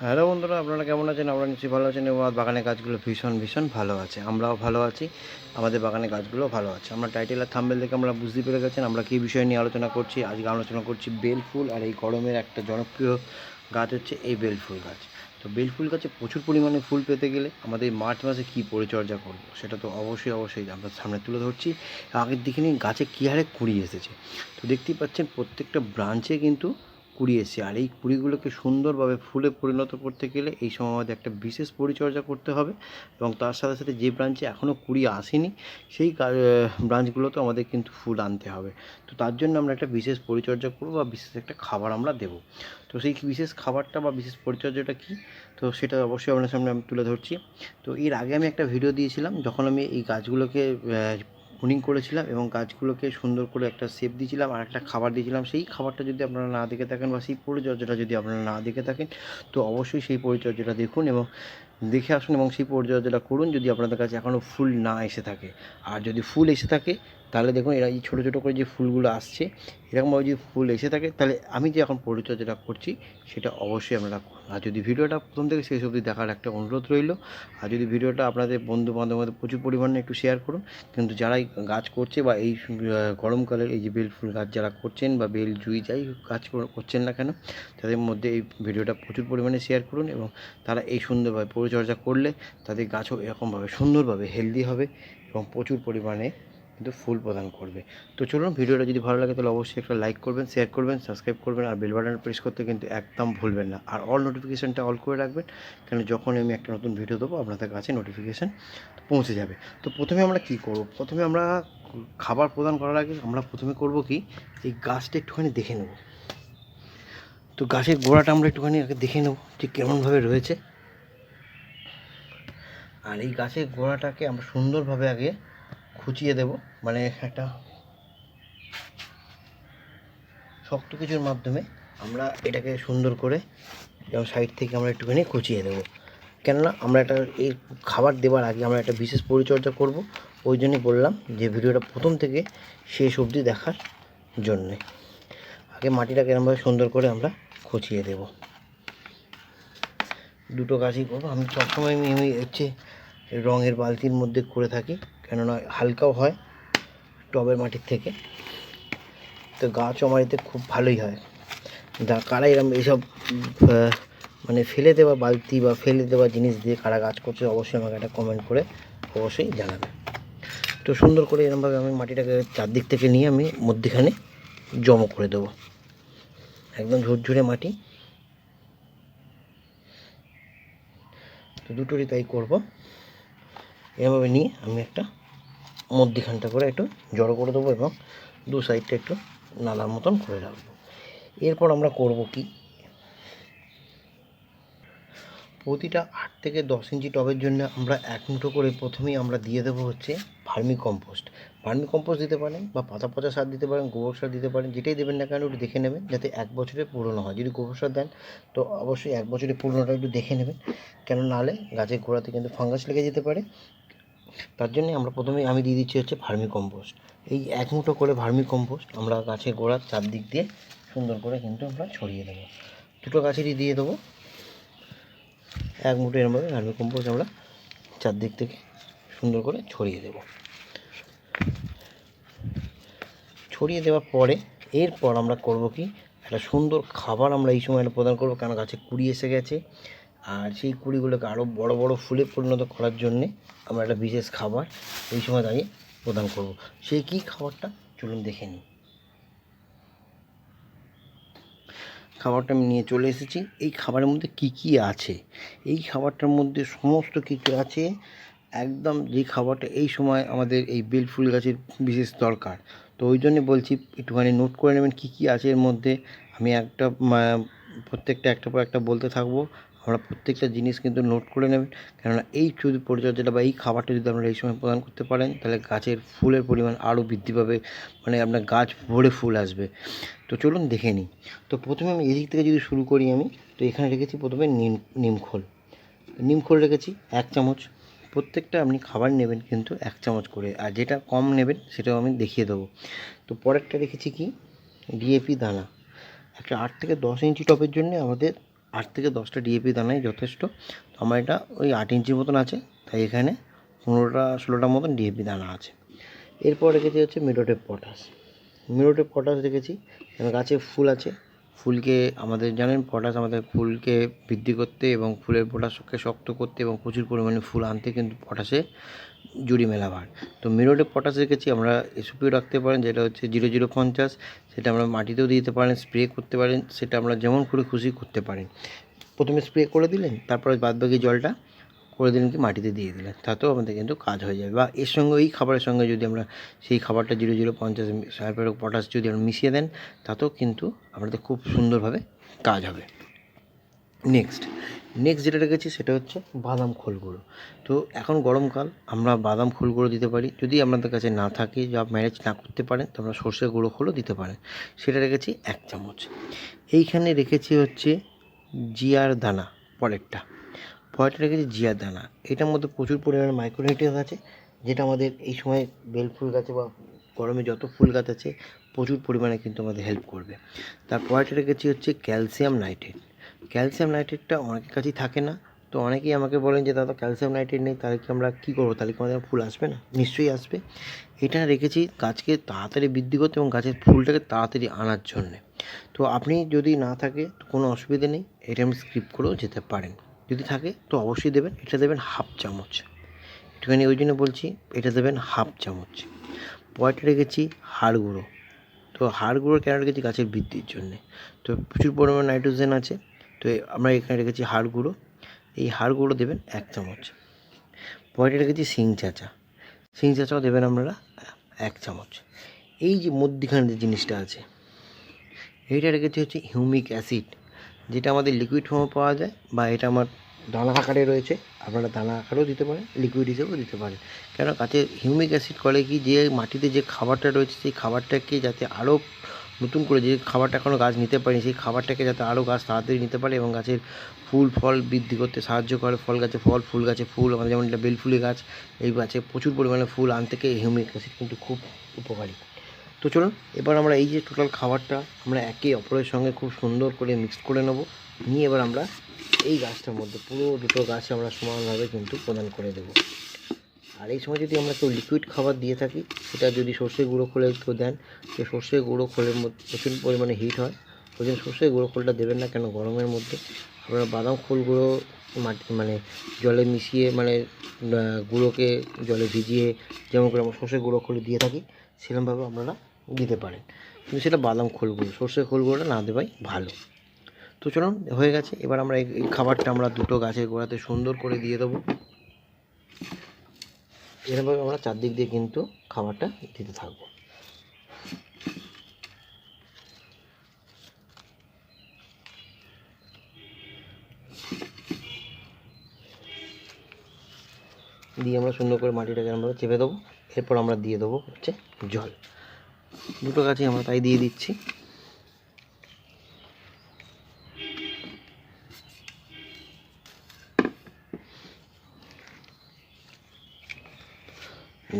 Hello বন্ধুরা, আপনারা কেমন আছেন? আমরা নিশ্চয়ই ভালো আছেন এবং আমার বাগানের গাছগুলো ভীষণ ভীষণ ভালো আছে। আমরাও ভালো আছি। আমাদের বাগানের গাছগুলো ভালো আছে। আমরা টাইটেল আর থাম্বেল দেখে আমরা বুঝতে পেরে গেছেন আমরা কী বিষয় নিয়ে আলোচনা করছি। আজকে আলোচনা করছি বেল ফুল আর এই গরমের একটা জনপ্রিয় গাছ হচ্ছে এই বেল ফুল গাছ। তো বেল ফুল গাছে প্রচুর পরিমাণে ফুল পেতে গেলে আমাদের মার্চ মাসে কী পরিচর্যা করব সেটা তো অবশ্যই অবশ্যই আমরা সামনে তুলে ধরছি। আগের দিকে নিয়ে গাছে কী হারে কুড়ি এসেছে? তো দেখতেই পাচ্ছেন প্রত্যেকটা ব্রাঞ্চে কিন্তু কুড়ি এসছে আর এই কুড়িগুলোকে সুন্দরভাবে ফুলে পরিণত করতে গেলে এই সময় আমাদের একটা বিশেষ পরিচর্যা করতে হবে এবং তার সাথে সাথে যে ব্রাঞ্চে এখনও কুড়ি আসেনি, সেই ব্রাঞ্চগুলোতে আমাদের কিন্তু ফুল আনতে হবে। তো তার জন্য আমরা একটা বিশেষ পরিচর্যা করব বা বিশেষ একটা খাবার আমরা দেবো। তো সেই বিশেষ খাবারটা বা বিশেষ পরিচর্যাটা কী? তো সেটা অবশ্যই আপনার সামনে আমি তুলে ধরছি। তো এর আগে আমি একটা ভিডিও দিয়েছিলাম, যখন আমি এই গাছগুলোকে পুনিং করেছিলাম এবং গাছগুলোকে সুন্দর করে একটা শেপ দিয়েছিলাম আর একটা খাবার দিয়েছিলাম। সেই খাবারটা যদি আপনারা না দেখে থাকেন বা সেই পরিচর্যাটা যদি আপনারা না দেখে থাকেন, তো অবশ্যই সেই পরিচর্যাটা দেখুন এবং দেখে আসুন এবং সেই পরিচর্যাটা করুন যদি আপনাদের কাছে এখনও ফুল না এসে থাকে। আর যদি ফুল এসে থাকে তাহলে দেখুন এরা এই ছোটো ছোটো করে যে ফুলগুলো আসছে, এরকমভাবে যদি ফুল এসে থাকে, তাহলে আমি যে এখন পরিচর্যাটা করছি, সেটা অবশ্যই আপনারা করুন আর যদি ভিডিওটা প্রথম থেকে শেষ অবধি দেখার একটা অনুরোধ রইল, আর যদি ভিডিওটা আপনাদের বন্ধু বান্ধবদের প্রচুর পরিমাণে একটু শেয়ার করুন, কিন্তু যারাই গাছ করছে বা এই গরমকালের এই যে বেল ফুল গাছ যারা করছেন বা বেল জুই যাই গাছ করছেন না কেন, তাদের মধ্যে এই ভিডিওটা প্রচুর পরিমাণে শেয়ার করুন এবং তারা এই সুন্দরভাবে পরিচর্যা করলে তাদের গাছও এরকমভাবে সুন্দরভাবে হেলদি হবে এবং প্রচুর পরিমাণে কিন্তু ফুল প্রদান করবে। তো চলুন ভিডিওটা যদি ভালো লাগে তাহলে অবশ্যই একটা লাইক করবেন শেয়ার করবেন সাবস্ক্রাইব করবেন আর বেল বাটন প্রেস করতে কিন্তু একদম ভুলবেন না। আর অল নোটিফিকেশানটা অল করে রাখবেন, কেন যখন আমি একটা নতুন ভিডিও দেবো, আপনাদের কাছে নোটিফিকেশান পৌঁছে যাবে। তো প্রথমে আমরা কি করব? প্রথমে আমরা খাবার প্রদান করার আগে আমরা প্রথমে করব কি? এই গাছটা একটুখানি দেখে নেব। তো গাছের গোড়াটা আমরা একটুখানি আগে দেখে নেব যে কেমনভাবে রয়েছে। আর এই গাছের গোড়াটাকে আমরা সুন্দরভাবে আগে খুঁচিয়ে দেব। মানে একটা শক্ত কিছুর মাধ্যমে আমরা এটাকে সুন্দর করে যেমন সাইড থেকে আমরা একটুখানি খুঁচিয়ে দেবো। কেননা আমরা একটা এই খাবার দেওয়ার আগে আমরা একটা বিশেষ পরিচর্যা করব। ওই জন্যই বললাম যে ভিডিওটা প্রথম থেকে শেষ অবধি দেখার জন্যে। আগে মাটিটাকে এরমভাবে সুন্দর করে আমরা খুঁচিয়ে দেব। দুটো গাছই করব। আমি সবসময় আমি আমি হচ্ছে রঙের বালতির মধ্যে করে থাকি। কেননা হালকাও হয় টবের মাটির থেকে। তো গাছও আমার এতে খুব ভালোই হয়। যা কারা এরম এইসব মানে ফেলে দেওয়া বালতি বা ফেলে দেওয়া জিনিস দিয়ে কারা গাছ করছে অবশ্যই আমাকে একটা কমেন্ট করে অবশ্যই জানাবে। তো সুন্দর করে এরমভাবে আমি মাটিটাকে চারদিক থেকে নিয়ে আমি মধ্যেখানে জমা করে দেবো। একদম ঝুরঝুরে মাটি। তো দুটোরই তাই করব। এভাবে নিয়ে আমি একটা মধ্যিখানটা করে একটু জড়ো করে দেবো এবং দু সাইডটা একটু নালার মতন করে রাখব। এরপর আমরা করব কি? প্রতিটা আট থেকে দশ ইঞ্চি টবের জন্য আমরা এক মুঠো করে প্রথমেই আমরা দিয়ে দেবো হচ্ছে ভার্মি কম্পোস্ট। ভার্মি কম্পোস্ট দিতে পারেন বা পাতা পচা সার দিতে পারেন, গোবর সার দিতে পারেন, যেটাই দেবেন না কেন একটু দেখে নেবেন যাতে এক বছরে পুরনো হয়। যদি গোবর সার দেন তো অবশ্যই এক বছরে পুরনোটা একটু দেখে নেবেন। কেন নাহলে গাছের গোড়াতে কিন্তু ফাঙ্গাস লেগে যেতে পারে। তার জন্যে আমরা প্রথমে আমি দিয়ে দিচ্ছি হচ্ছে ভার্মি কম্পোস্ট এই এক মুঠো করে ভার্মি কম্পোস্ট আমরা গাছের গোড়ার চারদিক দিয়ে সুন্দর করে কিন্তু আমরা ছড়িয়ে দেবো। দুটো গাছেরই দিয়ে দেবো। এক মুঠো এরমভাবে ভার্মি কম্পোস্ট আমরা চারদিক থেকে সুন্দর করে ছড়িয়ে দেব। ছড়িয়ে দেওয়ার পরে এরপর আমরা করব কি? একটা সুন্দর খাবার আমরা এই সময় প্রদান করব কারণ গাছে কুড়ি এসে গেছে। আর সেই কুড়িগুলোকে আরও বড় বড় ফুলে পরিণত করার জন্যে আমরা একটা বিশেষ খাবার এই সময় দাঁড়িয়ে প্রদান করব। সেই কী খাবারটা? চলুন দেখে নিই। খাবারটা আমি নিয়ে চলে এসেছি। এই খাবারের মধ্যে কি কি আছে? এই খাবারটার মধ্যে সমস্ত কিছু আছে? একদম যে খাবারটা এই সময় আমাদের এই বেল ফুল গাছের বিশেষ দরকার। তো ওই জন্যে বলছি, একটুখানি নোট করে নেবেন কী কী আছে এর মধ্যে। আমি একটা প্রত্যেকটা একটা পর একটা বলতে থাকব। আমরা প্রত্যেকটা জিনিস কিন্তু নোট করে নেবেন। কেননা এই যদি পরিচর্যাটা বা এই খাবারটা যদি আপনারা এই সময় প্রদান করতে পারেন, তাহলে গাছের ফুলের পরিমাণ আরও বৃদ্ধি পাবে মানে আপনার গাছ ভরে ফুল আসবে। তো চলুন দেখে নিই। তো প্রথমে আমি এদিক থেকে যদি শুরু করি আমি, তো এখানে রেখেছি প্রথমে নিম নিমখোল নিমখোল রেখেছি এক চামচ। প্রত্যেকটা আপনি খাবার নেবেন কিন্তু এক চামচ করে, আর যেটা কম নেবেন সেটাও আমি দেখিয়ে দেবো। তো পরেরটা রেখেছি কি? ডিএপি দানা। একটা আট থেকে দশ ইঞ্চি টবের জন্য আমাদের আট থেকে দশটা ডিএপি দানাই যথেষ্ট। আমার এটা ওই আট ইঞ্চির মতন আছে, তাই এখানে পনেরোটা ষোলোটার মতন ডিএপি দানা আছে। এরপর রেখেছি হচ্ছে মিডোটেপ পটাশ মিডোটেপ পটাশ রেখেছি কেন গাছে ফুল আছে। ফুলকে আমাদের জানেন পটাশ আমাদের ফুলকে বৃদ্ধি করতে এবং ফুলের পটাশকে শক্ত করতে এবং প্রচুর পরিমাণে ফুল আনতে কিন্তু পটাশে জুড়ি মেলাবার তো মিরোটে পটাশ রেখেছি, আমরা এসপিও রাখতে পারেন, যেটা হচ্ছে জিরো জিরো পঞ্চাশ, সেটা আমরা মাটিতেও দিতে পারেন স্প্রে করতে পারেন, সেটা আমরা যেমন করে খুশি করতে পারেন। প্রথমে স্প্রে করে দিলেন, তারপরে বাদবাকি জলটা করে দিলেন কি মাটিতে দিয়ে দিলেন, তাতেও আমাদের কিন্তু কাজ হয়ে যাবে। বা এর সঙ্গে ওই খাবারের সঙ্গে যদি আমরা সেই খাবারটা জিরো জিরো পঞ্চাশ সালফেরক পটাশ যদি আমরা মিশিয়ে দেন, তাতেও কিন্তু আমাদের খুব সুন্দরভাবে কাজ হবে। নেক্সট নেক্সট যেটা রেখেছি সেটা হচ্ছে বাদাম খোল গুঁড়ো। তো এখন গরমকাল, আমরা বাদাম খোল গুঁড়ো দিতে পারি। যদি আপনাদের কাছে না থাকে বা ম্যানেজ না করতে পারেন, তো আমরা সর্ষে গুঁড়ো খোলও দিতে পারেন। সেটা রেখেছি এক চামচ। এইখানে রেখেছি হচ্ছে জিয়ার দানা, পরেরটা। পরেরটা রেখেছি জিয়ার দানা। এটার মধ্যে প্রচুর পরিমাণে মাইক্রোনিউট্রিয়েন্স আছে, যেটা আমাদের এই সময় বেল ফুল গাছে বা গরমে যত ফুল গাছ আছে, প্রচুর পরিমাণে কিন্তু আমাদের হেল্প করবে। তারপরেটা রেখেছি হচ্ছে ক্যালসিয়াম নাইট্রেট ক্যালসিয়াম নাইট্রেটটা অনেকের কাছেই থাকে না। তো অনেকেই আমাকে বলেন যে, দাদা ক্যালসিয়াম নাইট্রেট নেই, তাহলে কি আমরা কী করব? তাহলে কি আমাদের ফুল আসবে না? নিশ্চয়ই আসবে। এটা রেখেছি গাছকে তাড়াতাড়ি বৃদ্ধি করতে এবং গাছের ফুলটাকে তাড়াতাড়ি আনার জন্যে। তো আপনি যদি না থাকে কোনো অসুবিধে নেই। এটা আমি স্কিপ করেও যেতে পারেন। যদি থাকে, তো অবশ্যই দেবেন। এটা দেবেন হাফ চামচ। একটুখানি ওই জন্য বলছি, এটা দেবেন হাফ চামচ। পয়টা রেখেছি হাড় গুঁড়ো। তো হাড় গুঁড়ো কেন রেখেছি? গাছের বৃদ্ধির জন্যে। তো প্রচুর পরিমাণে নাইট্রোজেন আছে। তো আমরা এখানে রেখেছি হাড় গুঁড়ো। এই হাড় গুঁড়ো দেবেন এক চামচ। পয়টা রেখেছি শিং চাচা। শিং চাচাও দেবেন আপনারা এক চামচ। এই যে মধ্যিখানে যে জিনিসটা আছে, এইটা রেখেছি হচ্ছে হিউমিক অ্যাসিড, যেটা আমাদের লিকুইড ফর্মে পাওয়া যায় বা এটা আমার দানা আকারে রয়েছে, আপনারা দানা আকারেও দিতে পারেন, লিকুইড হিসেবেও দিতে পারেন। কেন গাছে হিউমিক অ্যাসিড করে কি যে মাটিতে যে খাবারটা রয়েছে, সেই খাবারটাকে যাতে আরও নতুন করে যে খাবারটা এখনও গাছ নিতে পারেনি, সেই খাবারটাকে যাতে আরও গাছ তাড়াতাড়ি নিতে পারে এবং গাছের ফুল, ফল বৃদ্ধি করতে সাহায্য করে। ফল গাছে ফল, ফুল গাছে ফুল, আমাদের যেমন এটা বেলফুলি গাছ, এই গাছে প্রচুর পরিমাণে ফুল আনতে হিউমিক অ্যাসিড কিন্তু খুব উপকারী। তো চলুন, এবার আমরা এই যে টোটাল খাবারটা আমরা একে অপরের সঙ্গে খুব সুন্দর করে মিক্স করে নেব। নিয়ে এবার আমরা এই গাছটার মধ্যে পুরো দুটো গাছ আমরা সমানভাবে কিন্তু প্রদান করে দেব। আর এই সময় যদি আমরা কেউ লিকুইড খাবার দিয়ে থাকি, সেটা যদি সর্ষে গুঁড়ো খোলে কেউ দেন সে সর্ষে গুঁড়ো খোলের মধ্যে প্রচুর পরিমাণে হিট হয়। ওই জন্য সর্ষে গুঁড়ো খোলটা দেবেন না কেন গরমের মধ্যে? আপনারা বাদাম খোল গুঁড়ো মাটি মানে জলে মিশিয়ে মানে গুঁড়োকে জলে ভিজিয়ে যেমন করে আমরা সর্ষে গুঁড়ো খোলে দিয়ে থাকি, সেরকমভাবে আপনারা দিতে পারেন। কিন্তু সেটা বাদাম খোল গুঁড়ো সর্ষে খোল গুঁড়োটা না দেওয়াই ভালো। তো চলুন, হয়ে গেছে। এবার আমরা এই খাবারটা আমরা দুটো গাছের গোড়াতে সুন্দর করে দিয়ে দেবো। এরকমভাবে আমরা চারদিক দিয়ে কিন্তু খাবারটা দিতে থাকব। দিয়ে আমরা সুন্দর করে মাটিটাকে আমরা চেপে দেবো। এরপর আমরা দিয়ে দেবো হচ্ছে জল। দুটো গাছে আমরা তাই দিয়ে দিচ্ছি।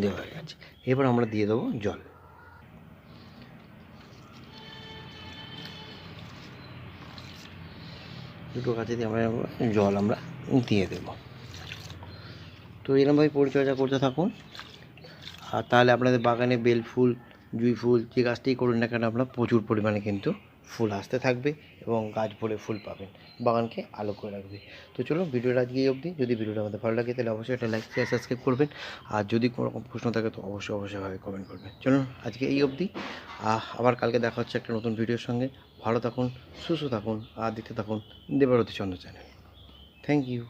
দেওয়া হয়ে গেছে এবার আমরা দিয়ে দেবো জল। দুটো গাছে দিয়ে আমরা জল আমরা দিয়ে দেব। তো এরকমভাবে পরিচর্যা করতে থাকুন। আর তাহলে আপনাদের বাগানে বেল ফুল, জুঁই ফুল যে গাছটাই করুন না কেন, আপনার প্রচুর পরিমাণে কিন্তু ফুল আসতে থাকবে এবং গাছ ভরে ফুল পাবেন, বাগানকে আলো করে রাখবে। তো চলুন ভিডিওটা আজকে এই অবধি। যদি ভিডিওটা আমাদের ভালো লাগে তাহলে অবশ্যই একটা লাইক শেয়ার সাবস্ক্রাইব করবেন। আর যদি কোনো রকম প্রশ্ন থাকে তো অবশ্যই অবশ্যই ভাবে কমেন্ট করবেন। চলুন আজকে এই অবধি। আবার কালকে দেখা হচ্ছে একটা নতুন ভিডিওর সঙ্গে। ভালো থাকুন, সুস্থ থাকুন, আর দেখতে থাকুন Debarati Chandra channel. Thank you